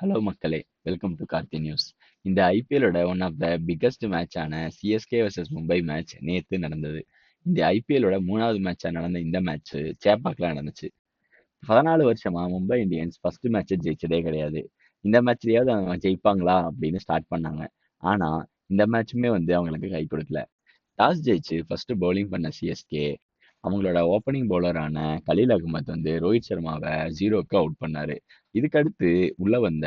Hello மக்களே! Welcome to Karthi news. இந்த ஐபிஎல்லோட ஒன் ஆஃப் த பிக்கஸ்ட் மேட்சான சிஎஸ்கே வர்சஸ் மும்பை மேட்ச் நேற்று நடந்தது. இந்த ஐபிஎல்லோட 3வது மேட்சா நடந்த இந்த மேட்ச் சேப்பாக்கில் நடந்துச்சு. 14 வருஷமா மும்பை இந்தியன்ஸ் ஃபர்ஸ்ட் மேட்ச் ஜெயிச்சதே கிடையாது. இந்த மேட்ச்லயாவது அவங்க ஜெயிப்பாங்களா அப்படின்னு ஸ்டார்ட் பண்ணாங்க. ஆனால் இந்த மேட்சுமே வந்து அவங்களுக்கு கை கொடுக்கல. டாஸ் ஜெயிச்சு ஃபர்ஸ்ட் பவுலிங் பண்ண சிஎஸ்கே அவங்களோட ஓப்பனிங் பவுலரான கலீல் அகமத் வந்து ரோஹித் சர்மாவை ஜீரோவுக்கு அவுட் பண்ணாரு. இதுக்கடுத்து உள்ள வந்த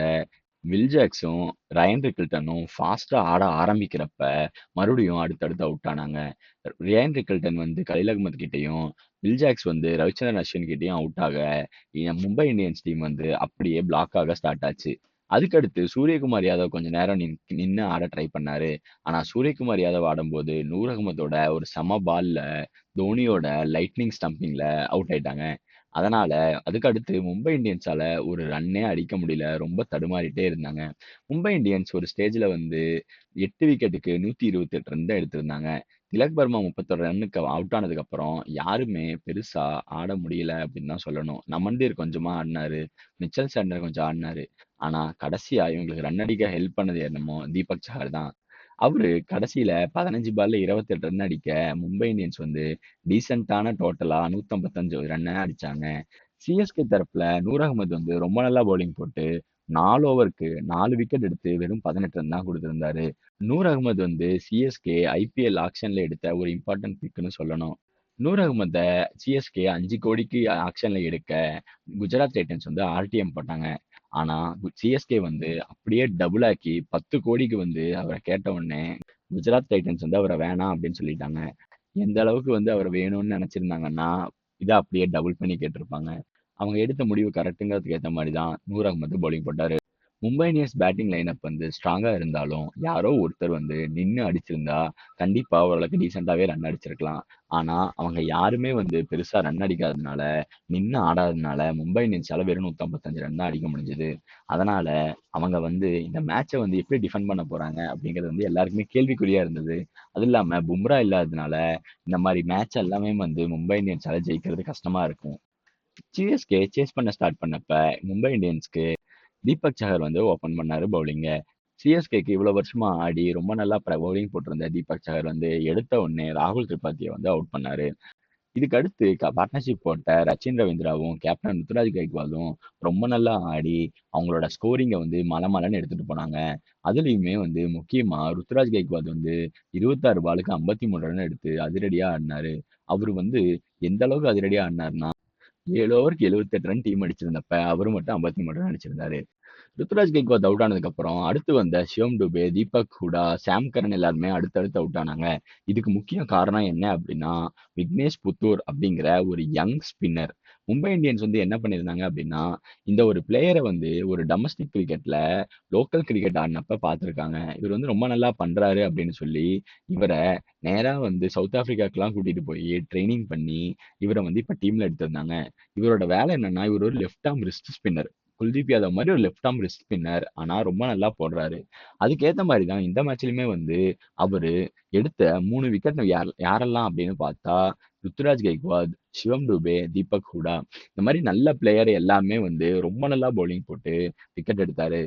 வில்ஜாக்ஸும் ரயன் ரிக்கில்டனும் ஃபாஸ்ட்டாக ஆட ஆரம்பிக்கிறப்ப மறுபடியும் அடுத்தடுத்து அவுட் ஆனாங்க. ரயன் ரிக்கில்டன் வந்து கலீல் அகமத் கிட்டேயும் வில்ஜாக்ஸ் வந்து ரவிச்சந்திரன் அஸ்வின் கிட்டேயும் அவுட் ஆக, மும்பை இந்தியன்ஸ் டீம் வந்து அப்படியே பிளாக் ஆக ஸ்டார்ட் ஆச்சு. அதுக்கடுத்து சூரியகுமார் யாதவ் கொஞ்ச நேரம் நின் நின்று ஆட ட்ரை பண்ணாரு. ஆனா சூரியகுமார் யாதவ் ஆடும்போது நூர் அகமதோட ஒரு சம பால்ல தோனியோட லைட்னிங் ஸ்டம்பிங்ல அவுட் ஆயிட்டாங்க. அதனால அதுக்கடுத்து மும்பை இந்தியன்ஸால ஒரு ரன்னே அடிக்க முடியல. ரொம்ப தடுமாறிட்டே இருந்தாங்க. மும்பை இந்தியன்ஸ் ஒரு ஸ்டேஜ்ல வந்து எட்டு விக்கெட்டுக்கு 128 ரன் தான் எடுத்திருந்தாங்க. திலக் பர்மா முப்பத்தொரு ரன்னுக்கு அவுட் ஆனதுக்கு அப்புறம் யாருமே பெருசா ஆட முடியல அப்படின்னு தான் சொல்லணும். நமந்தீர் கொஞ்சமா ஆடினாரு மிச்சல் சாண்டர் கொஞ்சம் ஆடினாரு ஆனா கடைசியா இவங்களுக்கு ரன் அடிக்க ஹெல்ப் பண்ணது என்னமோ தீபக் சஹர் தான். அவரு கடைசியில 15 பால்ல 28 ரன் அடிக்க மும்பை இந்தியன்ஸ் வந்து டீசென்ட்டான டோட்டலா 155 ரன்ன அடிச்சாங்க. சிஎஸ்கே தரப்புல நூர் அகமது வந்து ரொம்ப நல்லா பவுலிங் போட்டு 4 ஓவருக்கு 4 விக்கெட் எடுத்து வெறும் 18 ரன் தான் குடுத்திருந்தாரு. நூர் அகமது வந்து சிஎஸ்கே ஐபிஎல் ஆக்ஷன்ல எடுத்த ஒரு இம்பார்ட்டன்ட் பிக்ன்னு சொல்லணும். நூர் அகமத சிஎஸ்கே 5 கோடிக்கு ஆக்ஷன்ல எடுக்க குஜராத் டைட்டன்ஸ் வந்து ஆர்டிஎம் போட்டாங்க. ஆனா சிஎஸ்கே வந்து அப்படியே டபுள் ஆக்கி 10 கோடிக்கு வந்து அவரை கேட்ட உடனே குஜராத் டைட்டன்ஸ் வந்து அவரை வேணாம் அப்படின்னு சொல்லிட்டாங்க. எந்த அளவுக்கு வந்து அவர் வேணும்னு நினைச்சிருந்தாங்கன்னா, இதை அப்படியே டபுள் பண்ணி கேட்டிருப்பாங்க. அவங்க எடுத்த முடிவு கரெக்டுங்கிறதுக்கு ஏற்ற மாதிரி தான் நூர் அகமது பவுலிங் போட்டாரு. மும்பை இந்தியன்ஸ் பேட்டிங் லைனப் வந்து ஸ்ட்ராங்காக இருந்தாலும், யாரோ ஒருத்தர் வந்து நின்று அடிச்சிருந்தா கண்டிப்பாக ஓரளவுக்கு டீசெண்டாகவே ரன் அடிச்சிருக்கலாம். ஆனால் அவங்க யாருமே வந்து பெருசாக ரன் அடிக்காததுனால, நின்று ஆடாததுனால மும்பை இந்தியன்ஸால் வெறும் 155 ரன் தான் அடிக்க முடிஞ்சது. அதனால் அவங்க வந்து இந்த மேட்சை வந்து எப்படி டிஃபெண்ட் பண்ண போகிறாங்க அப்படிங்கிறது வந்து எல்லாருக்குமே கேள்விக்குறியாக இருந்தது. அதுவும் இல்லாமல் பும்ரா இல்லாததுனால இந்த மாதிரி மேட்ச் எல்லாமே வந்து மும்பை இந்தியன்ஸால் ஜெயிக்கிறது கஷ்டமாக இருக்கும். சிஎஸ்கே சேஸ் பண்ண ஸ்டார்ட் பண்ணப்ப மும்பை இந்தியன்ஸ்க்கு தீபக் சஹர் வந்து ஓப்பன் பண்ணாரு பவுலிங்க. சிஎஸ்கேக்கு இவ்வளவு வருஷமா ஆடி ரொம்ப நல்லா பவுலிங் போட்டிருந்த தீபக் சஹர் வந்து எடுத்த உடனே ராகுல் திரிபாத்தியை வந்து அவுட் பண்ணாரு. இதுக்கு அடுத்து பார்ட்னர்ஷிப் போட்ட ரச்சின் ரவீந்திராவும், கேப்டன் ருத்துராஜ் கைக்வாலும் ரொம்ப நல்லா ஆடி அவங்களோட ஸ்கோரிங்கை வந்து மலமலன்னு எடுத்துட்டு போனாங்க. அதுலேயுமே வந்து முக்கியமாக ருத்துராஜ் கைக்வாத் வந்து 26 பாலுக்கு 53 ரன் எடுத்து அதிரடியாக ஆடினாரு அவர் வந்து எந்த அளவுக்கு அதிரடியாக ஆடினார்னா ஏழு ஓவருக்கு 78 ரன் டீம் அடிச்சிருந்தப்ப அவரு மட்டும் 53 ரன் அடிச்சிருந்தாரு. ருத்துராஜ் கெய்க்வாத் அவுட் ஆனதுக்கு அப்புறம் அடுத்து வந்த சிவம் டுபே, தீபக் ஹூடா, சாம் கரன் எல்லாருமே அடுத்தடுத்து அவுட் ஆனாங்க. இதுக்கு முக்கிய காரணம் என்ன அப்படின்னா, விக்னேஷ் புத்தூர் அப்படிங்கிற ஒரு யங் ஸ்பின்னர். மும்பை இந்தியன்ஸ் வந்து என்ன பண்ணியிருந்தாங்க அப்படின்னா, இந்த ஒரு பிளேயரை வந்து ஒரு டொமஸ்டிக் கிரிக்கெட்ல லோக்கல் கிரிக்கெட் ஆடினப்ப பார்த்திருக்காங்க. இவர் வந்து ரொம்ப நல்லா பண்றாரு அப்படின்னு சொல்லி, இவரை நேரா வந்து சவுத் ஆப்பிரிக்காக்குலாம் கூட்டிட்டு போய் ட்ரைனிங் பண்ணி, இவரை வந்து இப்போ டீம்ல எடுத்திருந்தாங்க. இவரோட வேலை என்னன்னா, இவர் ஒரு left arm wrist spinner. Kuldeep Yadav மாதிரி ஒரு லெஃப்ட் ஆர்ம் ரிஸ்ட் ஸ்பின்னர். ஆனால் ரொம்ப நல்லா போடுறாரு. அதுக்கேத்த மாதிரி தான் இந்த மேட்ச்லையுமே வந்து அவரு எடுத்த மூணு விக்கெட் யார் யாரெல்லாம் அப்படின்னு பார்த்தா, ருத்துராஜ் கைக்வாத், சிவம் டுபே, தீபக் ஹூடா இந்த மாதிரி நல்ல பிளேயர் எல்லாமே வந்து ரொம்ப நல்லா பவுலிங் போட்டு விக்கெட் எடுத்தாரு.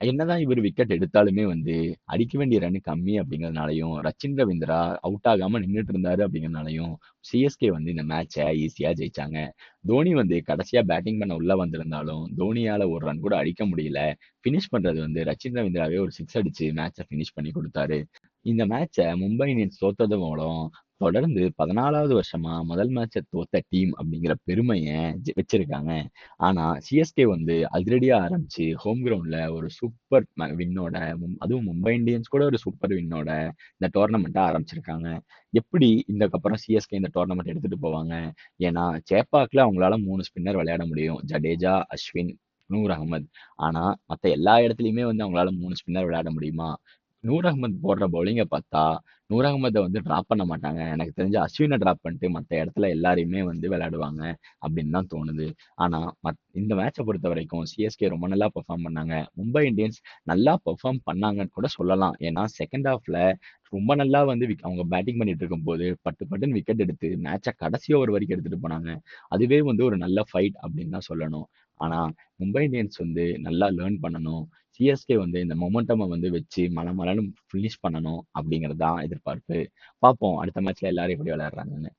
என்னதான் இவர் விக்கெட் எடுத்தாலுமே வந்து அடிக்க வேண்டிய ரன் கம்மி அப்படிங்கிறதுனாலையும் ரச்சின் ரவீந்திரா அவுட் ஆகாம நின்றுட்டு இருந்தாரு அப்படிங்கிறதுனாலயும், சிஎஸ்கே வந்து இந்த மேட்சை ஈஸியா ஜெயிச்சாங்க. தோனி வந்து கடைசியா பேட்டிங் பண்ண உள்ள வந்திருந்தாலும், தோனியால ஒரு ரன் கூட அடிக்க முடியல. பினிஷ் பண்றது வந்து ரச்சின் ரவீந்திராவே ஒரு சிக்ஸ் அடிச்சு மேட்சை பினிஷ் பண்ணி கொடுத்தாரு இந்த மேட்சை மும்பை இந்தியன்ஸ் தோத்தது மூலம் தொடர்ந்து 14வது வருஷமா முதல் மேட்சை தோத்த டீம் அப்படிங்கிற பெருமையை வச்சிருக்காங்க. ஆனா சிஎஸ்கே வந்து அதிரடியா ஆரம்பிச்சு ஹோம் கிரவுண்ட்ல ஒரு சூப்பர் வின்னோட அதுவும் மும்பை இந்தியன்ஸ் கூட ஒரு சூப்பர் வின்னோட இந்த டோர்னமெண்ட்டை ஆரம்பிச்சிருக்காங்க. எப்படி இதுக்கப்புறம் சிஎஸ்கே இந்த டோர்னமெண்ட் எடுத்துட்டு போவாங்க? ஏன்னா சேப்பாக்கில் அவங்களால மூணு ஸ்பின்னர் விளையாட முடியும். ஜடேஜா, அஸ்வின், நூர் அகமது ஆனா மற்ற எல்லா இடத்துலையுமே வந்து அவங்களால மூணு ஸ்பின்னர் விளையாட முடியுமா? நூர் அகமத் போடுற பவுலிங்க பார்த்தா, நூர் அகமத வந்து டிராப் பண்ண மாட்டாங்க. எனக்கு தெரிஞ்சு அஸ்வின டிராப் பண்ணிட்டு மத்த இடத்துல எல்லாரையுமே வந்து விளையாடுவாங்க அப்படின்னு தான் தோணுது. ஆனா மத் இந்த மேட்ச பொறுத்தவரைக்கும் சிஎஸ்கே ரொம்ப நல்லா பெர்ஃபார்ம் பண்ணாங்க. மும்பை இந்தியன்ஸ் நல்லா பெர்ஃபார்ம் பண்ணாங்கன்னு கூட சொல்லலாம். ஏன்னா செகண்ட் ஹாஃப்ல ரொம்ப நல்லா வந்து விக் அவங்க பேட்டிங் பண்ணிட்டு இருக்கும்போது பட்டு பட்டுன்னு விக்கெட் எடுத்து மேட்சை கடைசி ஓவர் வரைக்கும் எடுத்துட்டு போனாங்க. அதுவே வந்து ஒரு நல்ல ஃபைட் அப்படின்னு தான் சொல்லணும். ஆனால் மும்பை இந்தியன்ஸ் வந்து நல்லா லேர்ன் பண்ணணும். சிஎஸ்கே வந்து இந்த மொமெண்டமை வந்து வச்சு மல மலன்னு ஃபினிஷ் பண்ணணும் அப்படிங்கிறது தான் எதிர்பார்ப்பு. பார்ப்போம் அடுத்த மேட்ச்ல எல்லாரும் எப்படி விளையாடுறாங்கன்னு.